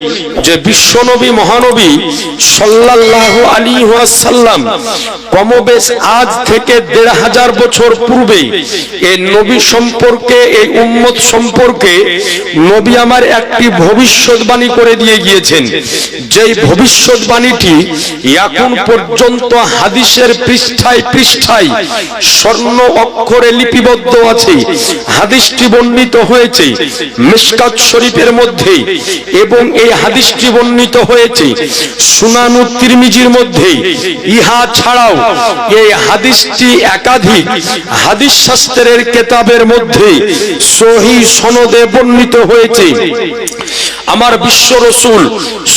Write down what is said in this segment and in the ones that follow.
Please. যে বিশ্বনবী, মহানবী সাল্লাল্লাহু আলাইহি ওয়াসাল্লাম কমবেশ আজ থেকে দেড় হাজার বছর পূর্বে এই নবী সম্পর্কে এই উম্মত সম্পর্কে নবী আমার একটি ভবিষ্যৎবাণী করে দিয়ে গিয়েছেন। যেই ভবিষ্যৎবাণীটি এখন পর্যন্ত হাদিসের পৃষ্ঠায় পৃষ্ঠায় স্বর্ণ অক্ষরে লিপিবদ্ধ আছে। হাদিসটি বর্ণিত হয়েছে মিশকাত শরীফের মধ্যে এবং এই হাদিসটি বর্ণিত হয়েছে। সুনানু তিরমিজির মধ্যে ইহা ছাড়াও এই হাদিসটি একাধিক হাদিস শাস্ত্রের কেতাবের মধ্যে সহি সনদে বর্ণিত হয়েছে। আমার বিশ্ব রসুল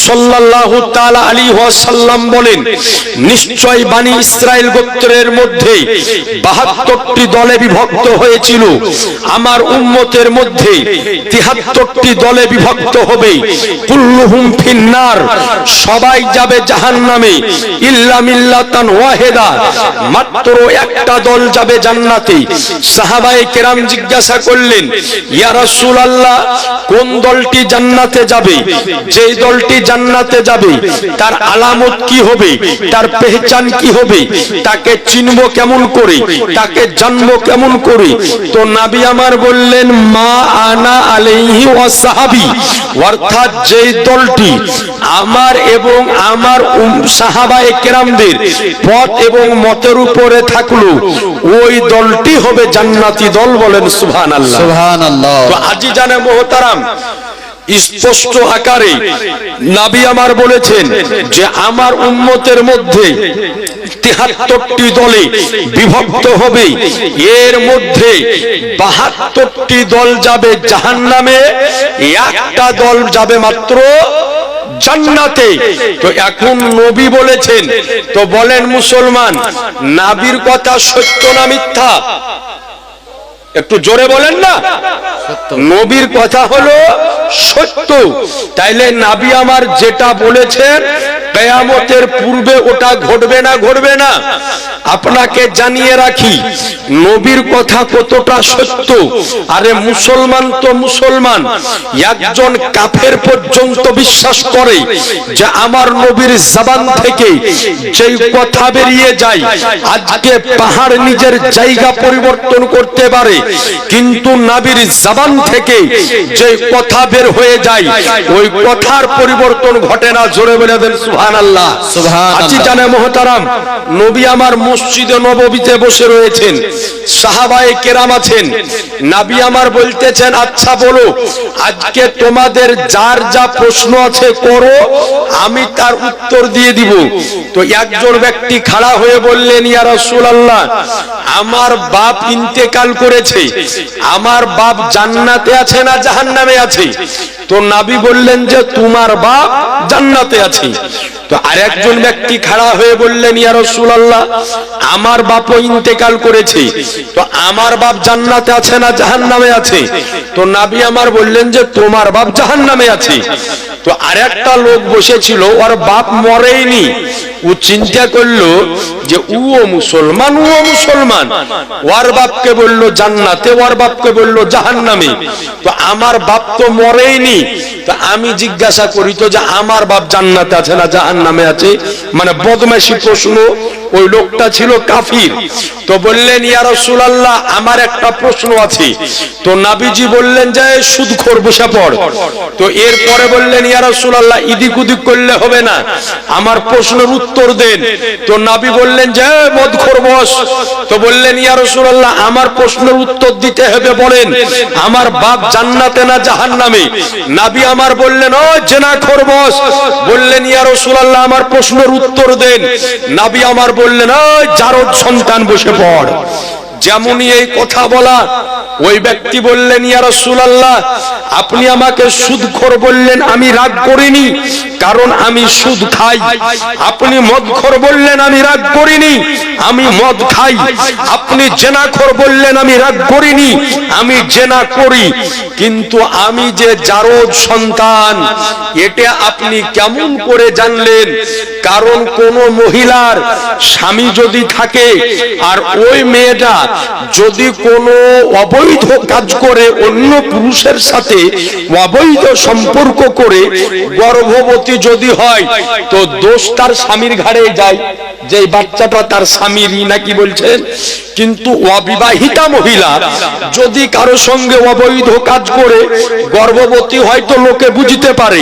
সাল্লাল্লাহু তাআলা আলাইহি ওয়াসাল্লাম বলেন, নিশ্চয় বানি ইসরাইল গোত্রের মধ্যে 72টি দলে বিভক্ত হয়েছিল। আমার উম্মতের মধ্যে 73টি দলে বিভক্ত হবে। কুল্লুহুম ফিন্নার। সবাই যাবে মাত্র একটা দল যাবে জান্নাতে। কেরাম জিজ্ঞাসা করলেন কোন দলটি জান্নাতে যাবে? যেই দলটি জান্নাতে যাবে, তার আলামত কি হবে? তার পেহচান কি হবে? তাকে চিনব কেমন করে? তাকে জানব কেমন করে? তো নাবি আমার বললেন, মা আনা আলাইহি ওয়াসাহাবি অর্থাৎ যেই দলটি আমার এবং আমার সাহাবায়ে কেরামদের পথ এবং মতের উপরে থাকল। ওই দলটি হবে জান্নাতি দল বলেন সুবহানাল্লাহ। সুবহানাল্লাহ। তো আজি জানে মোহতারাম স্পষ্ট আকারে নাবি আমার বলেছেন যে আমার উন্মতের মধ্যে তিহাত্তরটি দলে বিভক্ত হবে। এর মধ্যে বাহাত্তরটি দল যাবে জাহান নামে একটা দল যাবে মাত্র জান্নাতে। তো এখন নবী বলেছেন তো বলেন মুসলমান নাবির কথা সত্য না মিথ্যা? একটু জোরে বলেন না। নবীর কথা হলো সত্য। তাইলে নাবি আমার যেটা বলেছেন কেয়ামতের পূর্বে ওটা ঘটবে না ঘটবে না। আপনাকে জানিয়ে রাখি, নবীর কথা কতটা সত্য। আরে মুসলমান তো মুসলমান, একজন কাফের পর্যন্ত বিশ্বাস করে যে আমার নবীর জবান থেকে যেই কথা বেরিয়ে যায়, আজকে পাহাড় নিজের জায়গা পরিবর্তন করতে পারে, কিন্তু নাবির জবান থেকে যে কথা বের হয়ে যায়, ওই কথার পরিবর্তন ঘটে না। জোরে বলে দেন আল্লাহ সুবহানাল্লাহ। আজি জানে মোহতারাম নবী আমার মসজিদে নববীতে বসে রয়েছেন সাহাবায়ে কেরাম আছেন নাবি আমার বলতেছেন আচ্ছা বলো আজকে তোমাদের যার যা প্রশ্ন আছে করো আমি তার উত্তর দিয়ে দিব। তো একজন ব্যক্তি খাড়া হয়ে বললেন ইয়া রাসূলুল্লাহ আমার বাপ ইন্তেকাল করেছে আমার বাপ জান্নাতে আছে না জাহান্নামে আছে? তো নাবি বললেন যে তোমার বাপ জান্নাতে আছে। তো আরেকজন ব্যক্তি খাড়া হয়ে বললেন, ইয়া রাসূলুল্লাহ, আমার বাপও ইন্তেকাল করেছে। তো আমার বাপ জান্নাতে আছে না জাহান্নামে আছে? তো নাবি আমার বললেন যে, তোমার বাপ জাহান্নামে আছে। তো আরেকটা লোক বসেছিল, ওর বাপ মরেইনি ও চিন্তা করল যে উও মুসলমান উও মুসলমান। ওর বাপকে বলল, জান্নাতে। ওর বাপকে বলল, জাহান্নামে। তো আমার বাপ তো মরেইনি তো আমি জিজ্ঞাসা করি, তো যে, আমার বাপ জান্নাতে আছে না জাহান্নামে আছে। মানে বদমাশি প্রশ্ন, ওই লোকটা ছিল কাফির। তো বললেন, ইয়া রাসূলুল্লাহ, আমার একটা প্রশ্ন আছে। তো নাবিজি বললেন, যে সুদখোর বসে পড়। তো এরপরে বললেন, ইয়া রাসূলুল্লাহ, ইদিক উদিক করলে হবে না। আমার প্রশ্নের উত্তর দেন। তো নাবি বললেন, যে মদখোর বস। তো বললেন, ইয়া রাসূলুল্লাহ, আমার প্রশ্নের উত্তর দিতে হবে, বলেন, আমার বাপ জান্নাতে না জাহান্নামে? নাবি আমার বললেন, ও জেনাখোর বস। বললেন, ইয়া রাসূলুল্লাহ আমার প্রশ্নের উত্তর দেন। নাবি আমার বললেন ওই জারদ সন্তান বসে পড়। যেমনই এই কথা বলা ওই ব্যক্তি বললেন, ইয়া রাসূলুল্লাহ, আপনি আমাকে সুদখোর বললেন, আমি রাগ করিনি, কারণ আমি সুদ খাই। আপনি মদখোর বললেন, আমি রাগ করিনি, আমি মদ খাই। আপনি জেনাখোর বললেন, আমি রাগ করিনি, আমি জেনা করি। কিন্তু আমি যে জারদ সন্তান, এটা আপনি কেমন করে জানলেন? কারণ কোন মহিলার স্বামী যদি থাকে, আর ওই মেয়েটা যদি কোনো অবৈধ কাজ করে অন্য পুরুষের সাথে অবৈধ সম্পর্ক করে গর্ভবতী যদি হয়, তো দোষ তার স্বামীর ঘাড়ে যায়। যে বাচ্চাটা তার স্বামীরই নাকি বলছেন? কিন্তু অবিবাহিতা মহিলা যদি কারও সঙ্গে অবৈধ কাজ করে গর্ভবতী হয়তো লোকে বুঝতে পারে।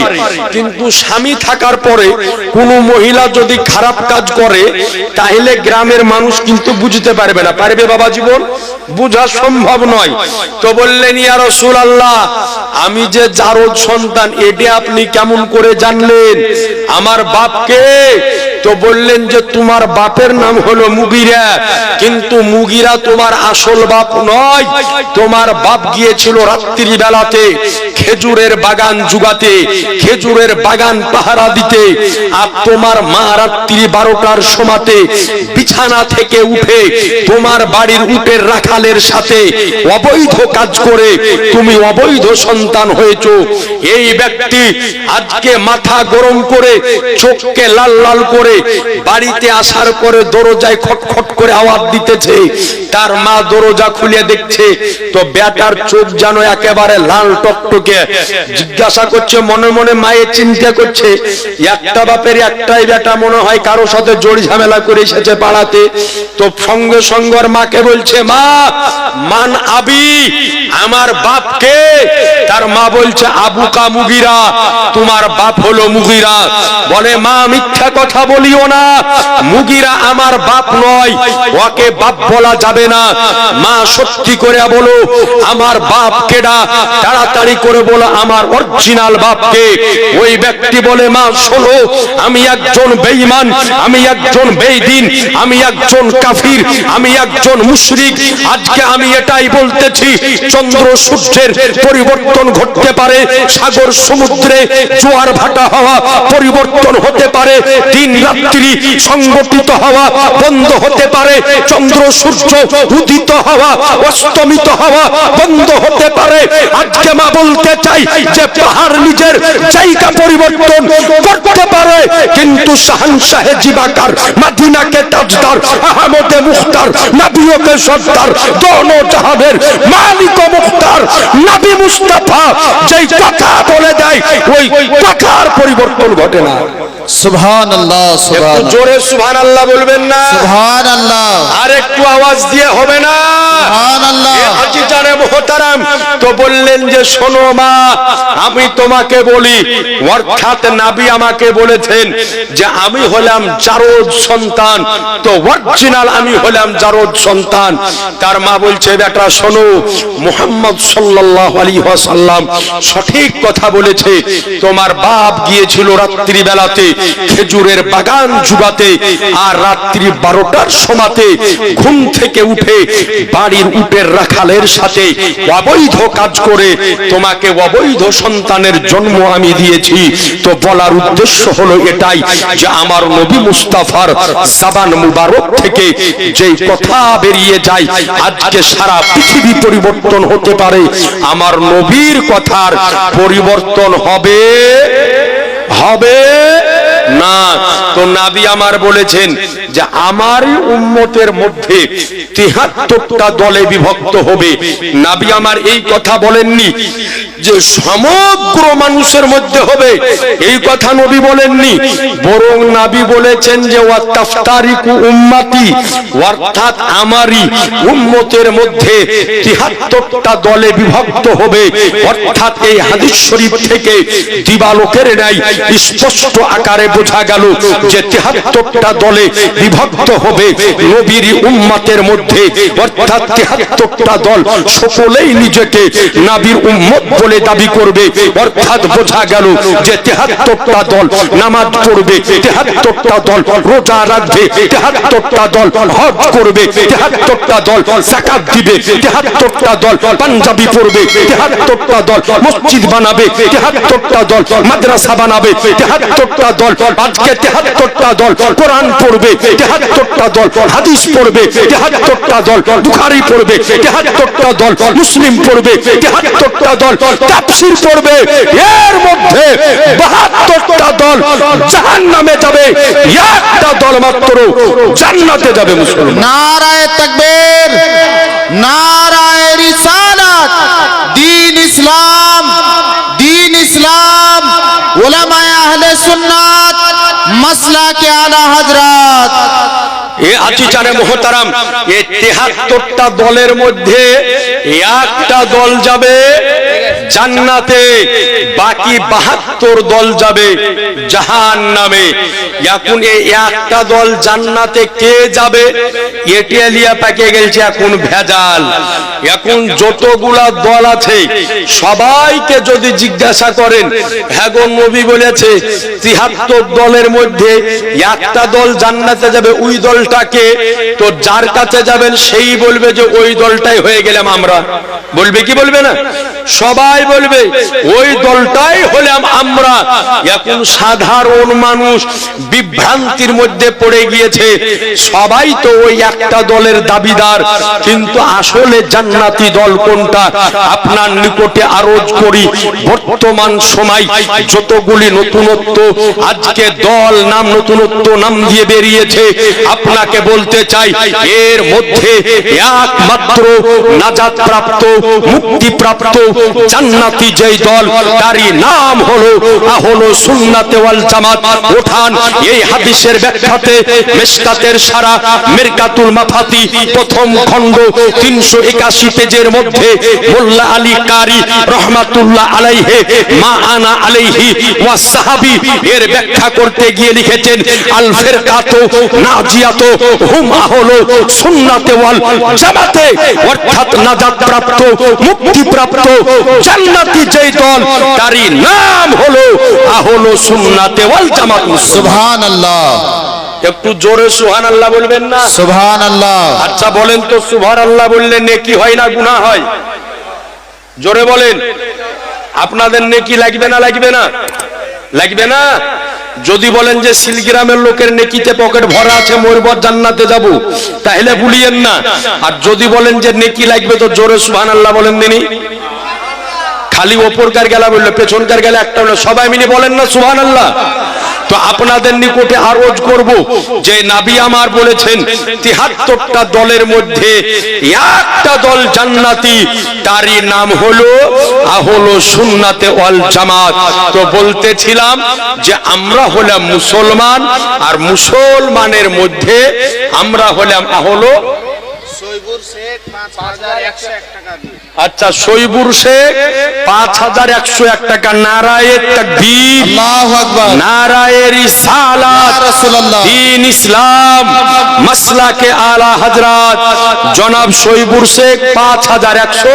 কিন্তু স্বামী থাকার পরে কোনো মহিলা যদি খারাপ কাজ করে, তাহলে গ্রামের মানুষ কিন্তু বুঝতে পারবে না। পারবে বাবা জীবন বোঝা সম্ভব নয়। তো বললেন, ইয়া রসুল আল্লাহ আমি যে জারদ সন্তান, এটি আপনি কেমন করে জানলেন? আমার বাপকে তো বললেন যে তোমার বাপের নাম হলো মুগিরা। কিন্তু মুগিরা তোমার আসল বাপ নয়। তোমার বাপ গিয়েছিল রাত্রি বেলাতে খেজুরের বাগান জুগাতে, খেজুরের বাগান পাহারা দিতে, আর তোমার মা রাত্রি বারোটার সমাতে বিছানা থেকে উঠে তোমার বাড়ির উটের রাখালের সাথে অবৈধ কাজ করে তুমি অবৈধ সন্তান হয়েছ। এই ব্যক্তি আজকে মাথা গরম করে, চোখকে লাল লাল করে বাড়িতে আসার পরে দরজায় খটখট করে আওয়াজ দিতেছে। তার মা দরজা খুলে দেখছে, তো বেটার চোখ যেন একেবারে লাল টকটকে। জিজ্ঞাসা করছে, মনে মনে মায়ের চিন্তা করছে। একটা বাপের একটাই বেটা মনে হয় কারও সাথে জড়ি ঝামেলা করে এসেছে পাড়াতে। তো সঙ্গে সঙ্গে মাকে বলছে, মা, মান আবি, আমার বাপকে। তার মা বলছে, আবু কা মুগিরা, তোমার বাপ হলো মুগিরা। বলে, মা, মিথ্যা কথা বলিও না, মুগিরা আমার বাপ নয়, ওকে বাপ বলা যাবে না। মা, সত্যি করে বলো, আমার বাপ কেডা? তাড়াতাড়ি করে বলো আমার অরিজিনাল বাপকে। ওই ব্যক্তি বলে, মা, শোনো, আমি একজন বেঈমান, আমি একজন বেঈদিন, আমি একজন কাফির, আমি একজন মুশরিক। আজকে আমি এটাই বলতেছি, চন্দ্র সূর্যের পরিবর্তন ঘটতে পারে, সাগর সমুদ্রে জোয়ার ভাটা হওয়া পরিবর্তন হতে পারে, দিন রাত্রি সংগঠিত হওয়া বন্ধ হতে পারে। চন্দ্র, সূর্য উদিত হওয়া, অস্তমিত হওয়া বন্ধ হতে পারে। আজকে মা বলতে চাই যে পাহাড় নিজের জায়গা পরিবর্তন করতে পারে। কিন্তু শাহানশাহে জিবাকার, মাদিনাকে তাজদার, আহমদে মুখতার নবিয়কে সর্দার দোনো জাহানের মালিক মুখতার, নবী মুস্তাফা যেই কথা বলে দেয়, ওই কথার পরিবর্তন ঘটে না। সুবহান আল্লাহ একটু জোরে সুবহান আল্লাহ বলবেন না। সুবহান আল্লাহ আর একটু আওয়াজ দিয়ে হবে না। সুবহান আল্লাহ এ জানে মোহতারাম তো বললেন যে শোনো মা আমি তোমাকে বলি অর্থাৎ নাবি আমাকে বলেছেন যে আমি হলাম জারদ সন্তান তো অরিজিনাল আমি হলাম জারদ সন্তান। তার মা বলছে বেটা শোনো মুহাম্মদ সাল্লাল্লাহু আলাইহি ওয়াসাল্লাম সঠিক কথা বলেছে। তোমার বাপ গিয়েছিল রাত্রি বেলাতে খেজুরের বাগান জুগাতে আর রাত্রি বারোটার সমাতে ঘুম থেকে উঠে বাড়ির উটের রাখালের সাথে অবৈধ কাজ করে তোমাকে অবৈধ সন্তানের জন্ম আমি দিয়েছি। তো বলার উদ্দেশ্য হলো এটাই যে আমার নবী মুস্তাফার সাবান মুবারক থেকে যে কথা বেরিয়ে যায়, আজকে সারা পৃথিবী পরিবর্তন হতে পারে। আমার নবীর কথার পরিবর্তন হবে? হবে? না, তো নাবি আমার বলেছেন যে আমার উম্মতের মধ্যে তিহাত্তরটা দলে বিভক্ত হবে। নাবি আমার এই কথা বলেননি যে সমগ্র মানুষের মধ্যে হবে, এই কথা নবী বলেননি। বরং নাবি বলেছেন যে ওয়াত্তাফতারিকু উম্মাতি, অর্থাৎ আমারই উম্মতের মধ্যে তিহাত্তরটা দলে বিভক্ত হবে। অর্থাৎ এই হাদিস শরীফ থেকে দিবালোকের নাই স্পষ্ট আকারে বোঝা গেল যে তিহাত্তরটা দলে বিভক্ত হবে নবীর উম্মতের মধ্যে। অর্থাৎ তেহাত্তরটা দল সকলেই নিজেকে নাবির উম্মত বলে দাবি করবে। অর্থাৎ বোঝা গেল যে তেহাত্তরটা দল নামাজ পড়বে, তেহাত্তরটা দল রোজা রাখবে, তেহাত্তরটা দল হজ করবে, তেহাত্তরটা দল জাকাত দিবে, তেহাত্তরটা দল পাঞ্জাবি পড়বে তেহাত্তরটা দল মসজিদ বানাবে, তেহাত্তরটা দল মাদ্রাসা বানাবে, তেহাত্তরটা দল আজকে তেহাত্তরটা দল। কোরআন পড়বে, তেহাত্তরটা দল। হাদিস পড়বে, তেহাত্তরটা দল। বুখারি পড়বে, তেহাত্তরটা দল। মুসলিম পড়বে, তেহাত্তরটা দল। তাফসীর পড়বে, এর মধ্যে বাহাত্তরটা দল জাহান নামে যাবে। একটা দল মাত্র জান্নাতে যাবে মুসলমান। নারায় তকবীর, নারায় রিসালাত। দিন ইসলাম দিন ইসলাম উলামায়ে আহলে মোহতারাম তেহাত্তরটা দলের মধ্যে একটা দল যাবে জান্নাতে বাকি বাহাত্তর দল যাবে জাহান নামে এখন এই একটা দল জান্নাতে কে যাবে? এটিয়ালিয়া পাকে গেছে এখন ভেজাল। এখন যতগুলা দল আছে, সবাইকে যদি জিজ্ঞাসা করেন হ্যাগো নবী বলেছে তিহাত্তর দলের মধ্যে একটা দল জান্নাতে যাবে, ওই দলটাকে তো যার কাছে যাবেন, সেই বলবে যে ওই দলটাই হয়ে গেলাম আমরা। বলবে কি বলবে না? সবাই বলবে, ওই দলটাই হলাম আমরা। এখন সাধারণ মানুষ বিভ্রান্তির মধ্যে পড়ে গিয়েছে। সবাই তো ওই একটা দলের দাবিদার, কিন্তু আসলে জান্নাতি দল কোনটা? আপনার নিকটে আরজ করি, বর্তমান সময় যতগুলি নতুনত্ব, আজকে দল নাম নতুনত্ব নাম দিয়ে বেরিয়েছে, আপনাকে বলতে চাই, এর মধ্যে একমাত্র নাজাত প্রাপ্ত মুক্তি প্রাপ্ত জান্নাতি যেই দল, তারই নাম হলো হলো সুন্নাতে ওয়াল জামাত। ওঠান এই হাদিসের ব্যাখ্যাতে সারা মাফাতি প্রথম খণ্ড 381 পেজের মধ্যে মোল্লা আলী কারি রহমাতুল্লাহ মা আনা আলাইহি ওয়া এর ব্যাখ্যা করতে গিয়ে লিখেছেন, আল হুম আহলু সুন্নাতে ওয়াল জামাতে, অর্থাৎ নাজাত প্রাপ্ত জান্নাতি যেই দল তারই নাম হলো আহলু সুন্নাতে ওয়াল জামাত সুবহানাল্লাহ। একটু জোরে সুহান আল্লাহ বলবেন না? সুহান আল্লাহ আচ্ছা বলেন তো সুভার আল্লাহ বললে নেকি হয় না গুনাহ হয়? জোরে বলেন। আপনাদের নেকি লাগবে না লাগবে না? লাগবে না? যদি বলেন যে শিলগ্রামের লোকের নেকিতে পকেট ভরা আছে মরবর জান্নাতে যাব তাহলে ভুলিয়েন না। আর যদি বলেন যে নেকি লাগবে তো জোরে সুহান আল্লাহ বলেন দিনি খালি ওপরকার গেলা বলল পেছনকার গেলে একটা হলো, সবাই মিলে বলেন না সুহান আল্লাহ তো আপনাদের নিকটে আরজ করব যে নাবি আমার বলেছেন, তিহাত্তরটা দলের মধ্যে একটা দল জান্নাতি, তারই নাম হলো আহলো সুন্নাতে ওয়াল জামাত। তো বলতেছিলাম যে আমরা হলাম মুসলমান, আর মুসলমানের মধ্যে আমরা হলাম আহলো আচ্ছা সৈবুর শেখ পাঁচ হাজার একশো এক টাকা নারায়ের তাকবীর নারায়ের রিসালাত রাসূলুল্লাহ। দিন ইসলাম মাসলাকে আলা হযরত। জনাব সৈবুর শেখ পাঁচ হাজার একশো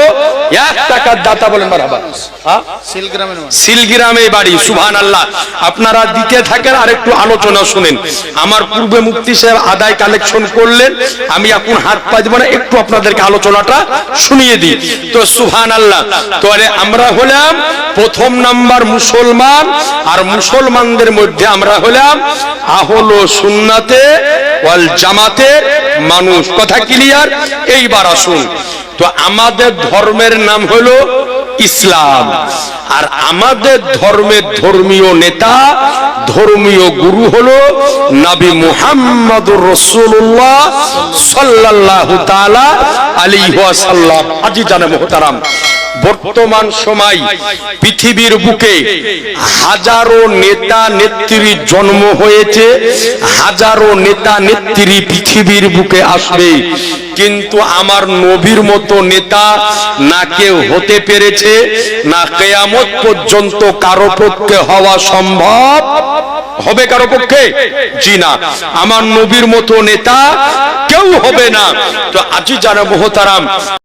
এক টাকার দাতা বলেন মারহাবা হ্যাঁ? সিলগ্রামে বাড়ি সুবহান আল্লাহ আপনারা দিতে থাকেন আর একটু আলোচনা শুনেন। আমার পূর্বে মুক্তি সাহেব আদায় কালেকশন করলেন আমি এখন হাত পাজব না একটু আপনাদেরকে আলোচনাটা শুনিয়ে দিই। তো সুহান আল্লাহ তোরে আমরা হলাম প্রথম নাম্বার মুসলমান, আর মুসলমানদের মধ্যে আমরা হলাম আহলো সুন্নাতে ওয়াল জামাতের মানুষ। কথা ক্লিয়ার এইবার আসুন। তো আমাদের ধর্মের নাম হলো ইসলাম। আর আমাদের ধর্মের ধর্মীয় নেতা, ধর্মীয় গুরু হলো নবী মুহাম্মদ রসুল্লাহ সাল্লাল্লাহু তাআলা আলাইহি ওয়াসাল্লাম। আজি জানে মুহতারাম। বর্তমান সময় পৃথিবীর বুকে হাজারো নেতা নেত্রী জন্ম হয়েছে, হাজারো নেতা নেত্রী পৃথিবীর বুকে আসবে। কিন্তু আমার নবীর মতো নেতা না কেউ হতে পেরেছে, না কেয়ামত পর্যন্ত কারও পক্ষে হওয়া সম্ভব হবে কারও পক্ষে? জি না। আমার নবীর মতো নেতা কেউ হবে না। তো আজি যারা মোহতারাম